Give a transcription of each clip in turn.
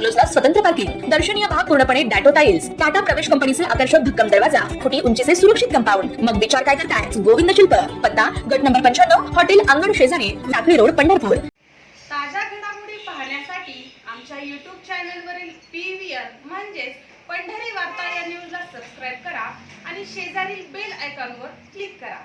बंगलोजला स्वतंत्र पार्किंग दर्शनीय भाग पूर्णपणे डॅटो टाइल्स टाटा प्रवेश कंपनीचे आकर्षक भक्कम दरवाजा फुटी उंचीचे सुरक्षित कंपाऊंड. मग विचार काय करताय? गोविंद शिल्प. पत्ता गट नंबर पंच्याण्णव हॉटेल अंगण शेजारी लाकडी रोड पंढरपूर. ताज्या घडामोडी पाहण्यासाठी आमच्या यूट्यूब चॅनलवरील पी व्ही म्हणजेच पंढरी वार्ता या न्यूजला सबस्क्राईब करा आणि शेजारील बेल आयकॉनवर क्लिक करा.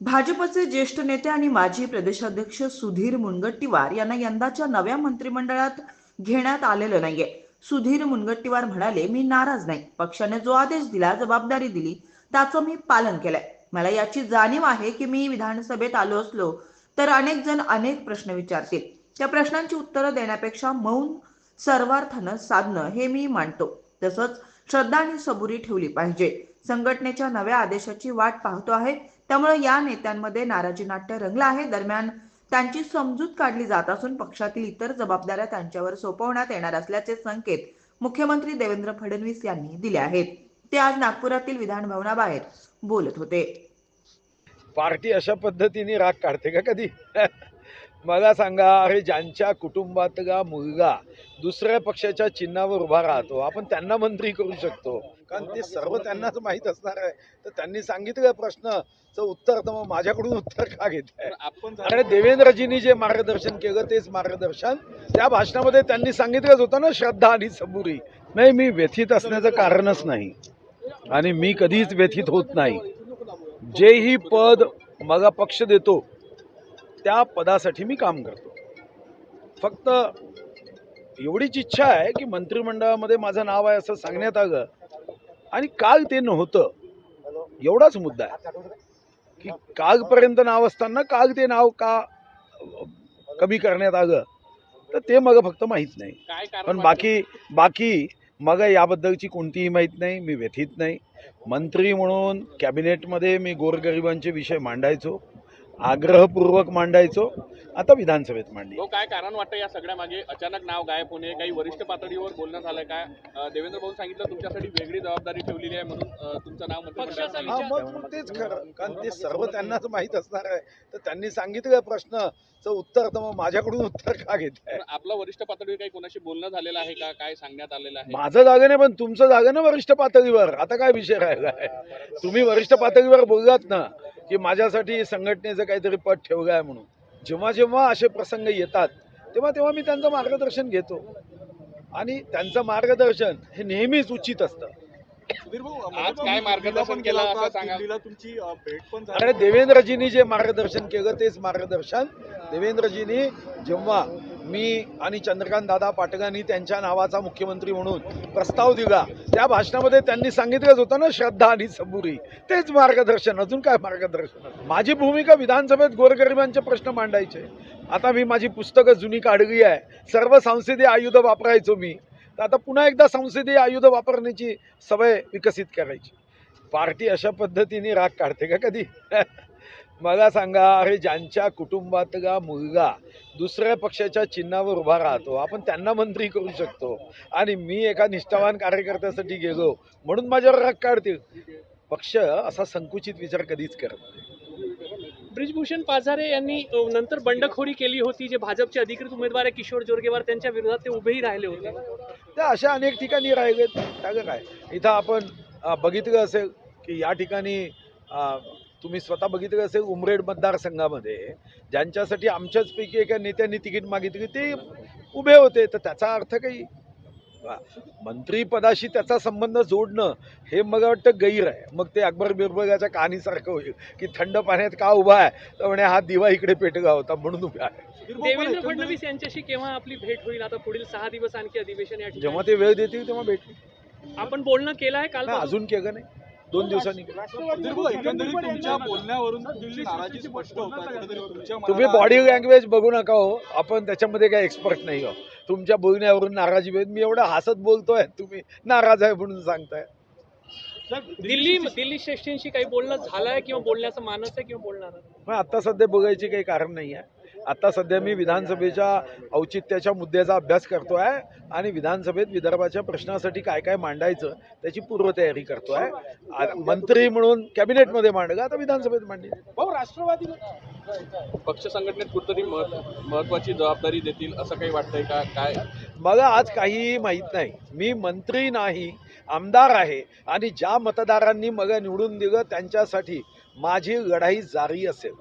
भाजपचे ज्येष्ठ नेते आणि माजी प्रदेशाध्यक्ष सुधीर मुनगट्टीवार यांना यंदाच्या नव्या मंत्रिमंडळात घेण्यात आलेलं नाहीये. सुधीर मुनगट्टीवार म्हणाले मी नाराज नाही. पक्षाने जो आदेश दिला जबाबदारी दिली त्याचं मी पालन केलंय. मला याची जाणीव आहे की मी विधानसभेत आलो असलो तर अनेक जण अनेक प्रश्न विचारतील. त्या प्रश्नांची उत्तरं देण्यापेक्षा मौन सर्वार्थानं साधणं हे मी मानतो. तसंच श्रद्धा आणि सबुरी ठेवली पाहिजे. संघटनेच्या नव्या आदेशाची वाट पाहतो आहे. त्यामुळे या नेत्यांमध्ये नाराजी नाट्य रंगलं आहे. दरम्यान त्यांची समजूत काढली जात असून पक्षातील इतर जबाबदाऱ्या त्यांच्यावर सोपवण्यात येणार असल्याचे संकेत मुख्यमंत्री देवेंद्र फडणवीस यांनी दिले आहेत. ते आज नागपुरातील विधान भवनाबाहेर बोलत होते. पार्टी अशा पद्धतीने राग काढते का कधी? मला सांगा अरे ज्यांच्या कुटुंबातला मुलगा दुसऱ्या पक्षाच्या चिन्हावर उभा राहतो आपण त्यांना मंत्री करू शकतो. कारण ते सर्व त्यांनाच माहीत असणार आहे. तर त्यांनी सांगितलं प्रश्नाचं उत्तर तर मग माझ्याकडून उत्तर का घेत आहे अरे देवेंद्रजींनी जे मार्गदर्शन केलं तेच मार्गदर्शन. त्या भाषणामध्ये त्यांनी सांगितलंच होतं ना श्रद्धा आणि सबुरी नाही मी व्यथित असण्याचं कारणच नाही. आणि मी कधीच व्यथित होत नाही. जेही पद मला पक्ष देतो त्या पदासाठी मी काम करतो. फक्त एवढीच इच्छा आहे की मंत्रिमंडळामध्ये माझं नाव आहे असं सांगण्यात आलं आणि काल ते नव्हतं. एवढाच मुद्दा आहे. की कालपर्यंत नाव असताना काल ते नाव का कमी करण्यात आलं तर ते मला फक्त माहीत नाही. पण बाकी बाकी मग याबद्दलची कोणतीही माहीत नाही मी व्यथित नाही. मंत्री म्हणून कॅबिनेटमध्ये मी गोरगरिबांचे विषय मांडायचो. आग्रहपूर्वक मांडायचो. आता विधानसभेत मांडली. हो काय कारण वाटतं या सगळ्या मागे अचानक नाव गायब होणे काही वरिष्ठ पातळीवर बोलणं झालंय काय देवेंद्र भाऊ सांगितलं तुमच्यासाठी वेगळी जबाबदारी ठेवलेली आहे म्हणून तुमचं नाव हा. मग तेच खरं कारण ते सर्व त्यांनाच माहीत असणार आहे. तर त्यांनी सांगितलं प्रश्नाचं उत्तर तर मग माझ्याकडून उत्तर का घेत आपलं वरिष्ठ पातळीवर काही कोणाशी बोलणं झालेलं आहे का? काय सांगण्यात आलेलं आहे? माझं जागं नाही पण तुमचं जागं ना वरिष्ठ पातळीवर. आता काय विषय राहिला आहे? तुम्ही वरिष्ठ पातळीवर बोललात ना की माझ्यासाठी संघटनेचं काहीतरी पद ठेवलं आहे म्हणून. जेव्हा जेव्हा असे प्रसंग येतात तेव्हा तेव्हा मी त्यांचं मार्गदर्शन घेतो. आणि त्यांचं मार्गदर्शन हे नेहमीच उचित असतं. आज काय मार्गदर्शन केलं असं सांगा. तुमची भेट पण अरे देवेंद्रजींनी जे मार्गदर्शन केलं तेच मार्गदर्शन देवेंद्रजींनी जेव्हा मी आणि चंद्रकांत दादा पाटगांनी त्यांच्या नावाचा मुख्यमंत्री म्हणून प्रस्ताव दिला. त्या भाषणामध्ये त्यांनी सांगितलंच होतं ना श्रद्धा आणि सबुरी. तेच मार्गदर्शन. अजून काय मार्गदर्शन? माझी भूमिका विधानसभेत गोरगरिबांचे प्रश्न मांडायचे. आता मी माझी पुस्तकं जुनी काढली आहे. सर्व संसदीय आयुध वापरायचो मी. तर आता पुन्हा एकदा संसदीय आयुध वापरण्याची सवय विकसित करायची. पार्टी अशा पद्धतीने राग काढते का कधी? मला सांगा अरे ज्यांच्या कुटुंबातला मुलगा दुसऱ्या पक्षाच्या चिन्हावर उभा राहतो आपण त्यांना मंत्री करू शकतो. आणि मी एका निष्ठावान कार्यकर्त्यासाठी गेलो म्हणून माझ्यावर राग काढतील पक्ष असा संकुचित विचार कधीच करत नाही. ब्रिजभूषण पाझारे यांनी नंतर बंडखोरी केली होती जे भाजपचे अधिकृत उमेदवार आहे किशोर जोरगेवार त्यांच्या विरोधात ते उभेही राहिले होते. त्या अशा अनेक ठिकाणी राहिलेत. त्याचं काय? इथं आपण बघितलं असेल की या ठिकाणी तुम्ही स्वतः बघितलं असेल उमरेड मतदारसंघामध्ये ज्यांच्यासाठी आमच्याचपैकी एका नेत्यांनी तिकीट मागितली ते उभे होते. तर त्याचा अर्थ काही? मंत्रीपदाशी त्याचा संबंध जोडणं हे मला वाटतं गैर आहे. मग ते अकबर बिरबगाच्या कहाणीसारखं होईल की थंड पाण्यात का उभा आहे? तर म्हणे हा दिवा इकडे पेटगा होता म्हणून उभा आहे. देवेंद्र फडणवीस यांच्याशी केव्हा आपली भेट होईल? आता पुढील सहा दिवस आणखी अधिवेशन या जेव्हा ते वेळ देतील तेव्हा भेटतील. आपण बोलणं केलं आहे काल अजून केलं नाही. दोन दिवसांनी. एकंदरीत तुमच्या बोलण्यावरून नाराजी स्पष्ट होत तुम्ही बॉडी लँग्वेज बघू नका हो. आपण त्याच्यामध्ये काही एक्सपर्ट नाही हो तुमच्या बोलण्यावरून नाराजी मी एवढं हसत बोलतोय. तुम्ही नाराज आहे म्हणून सांगताय. दिल्ली दिल्ली श्रेष्ठींशी काही बोलणं झालंय किंवा बोलण्याचं मानस आहे किंवा बोलणार आता सध्या बघायची काही कारण नाही आहे. आता सध्या मी विधानसभेच्या औचित्याच्या मुद्द्याचा अभ्यास करतो आहे आणि विधानसभेत विदर्भाच्या प्रश्नासाठी काय काय मांडायचं त्याची पूर्वतयारी करतो आहे मंत्री म्हणून कॅबिनेटमध्ये मांडलं आता विधानसभेत मांडली. भाऊ राष्ट्रवादी पक्ष संघटनेत कुठतरी महत्व- महत्वाची जबाबदारी देतील असं काही वाटतंय का? काय? मला आज काहीही माहीत नाही. मी मंत्री नाही आमदार आहे आणि ज्या मतदारांनी मला निवडून दिलं त्यांच्यासाठी माझी लढाई जारी असेल.